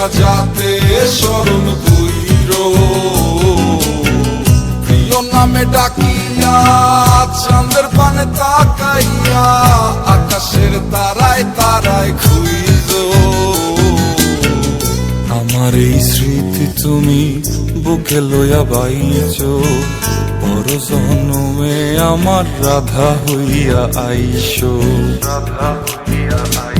মোনা যাতে স্মরণ কইর। প্রিয় নামে ডাকিয়া, চাঁদের পানে তাকাইয়া, আকাশের তারায় তারায় খুইজ আমার এই স্মৃতি তুমি বুকে লইয়া বাইছো আমার রাধা হইয়া আইসো। রাধা হইয়া আইসো।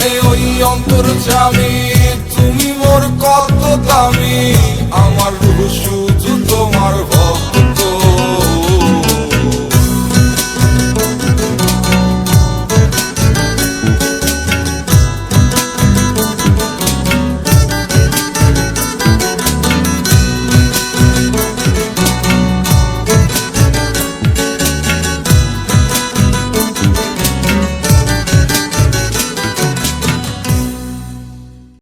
me hoy on